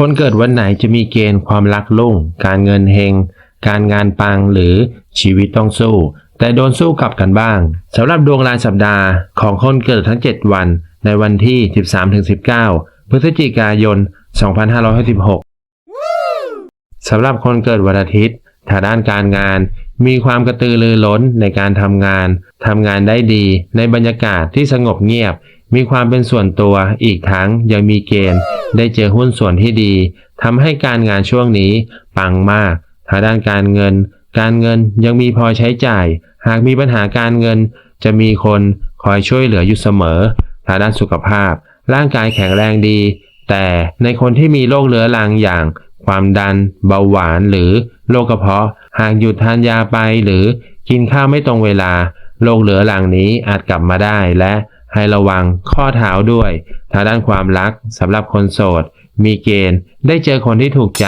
คนเกิดวันไหนจะมีเกณฑ์ความรักลุ่ง การเงินเฮง การงานปังหรือชีวิตต้องสู้ แต่โดนสู้กลับกันบ้างสำหรับดวงรายสัปดาห์ของคนเกิดทั้ง 7 วัน ในวันที่ 13-19 พฤศจิกายน 2566สำหรับคนเกิดวันอาทิตย์ทางด้านการงาน มีความกระตือรือร้นในการทำงานทำงานได้ดีในบรรยากาศที่สงบเงียบ มีความเป็นส่วนตัวอีกทั้งยังมีเกณฑ์ ได้เจอหุ้นส่วนที่ดีทำให้การงานช่วงนี้ปังมากทางด้านการเงิน การเงินยังมีพอใช้จ่าย หากมีปัญหาการเงิน จะมีคนคอยช่วยเหลืออยู่เสมอทางด้านสุขภาพ ร่างกายแข็งแรงดี แต่ในคนที่มีโรคเรื้อรังอย่าง ความดัน เบาหวานหรือโรคกระเพาะ หากหยุดทานยาไปหรือกินข้าวไม่ตรงเวลาโรคเรื้อรังนี้อาจกลับมาได้และ ให้ระวังข้อเท้าด้วยทางด้านความรักสำหรับคนโสด มีเกณฑ์ได้เจอคนที่ถูกใจ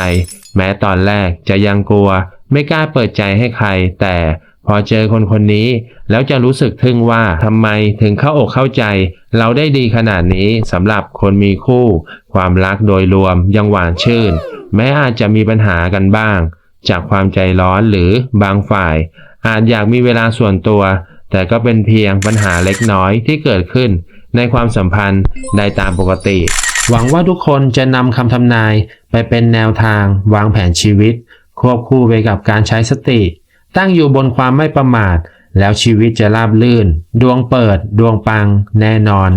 แม้ตอนแรกจะยังกลัว ไม่กล้าเปิดใจให้ใคร แต่พอเจอคนคนนี้ แล้วจะรู้สึกทึ่งว่าทำไมถึงเข้าอกเข้าใจ เราได้ดีขนาดนี้สำหรับคนมีคู่ ความรักโดยรวมยังหวานชื่น แม้อาจจะมีปัญหากันบ้าง จากความใจร้อนหรือบางฝ่าย อาจอยากมีเวลาส่วนตัว แต่ก็เป็นเพียงปัญหาเล็กน้อยที่เกิดขึ้นในความสัมพันธ์ได้ตามปกติ หวังว่าทุกคนจะนำคำทำนายไปเป็นแนวทางวางแผนชีวิต ควบคู่ไปกับการใช้สติ ตั้งอยู่บนความไม่ประมาท แล้วชีวิตจะราบลื่น ดวงเปิด ดวงปัง แน่นอน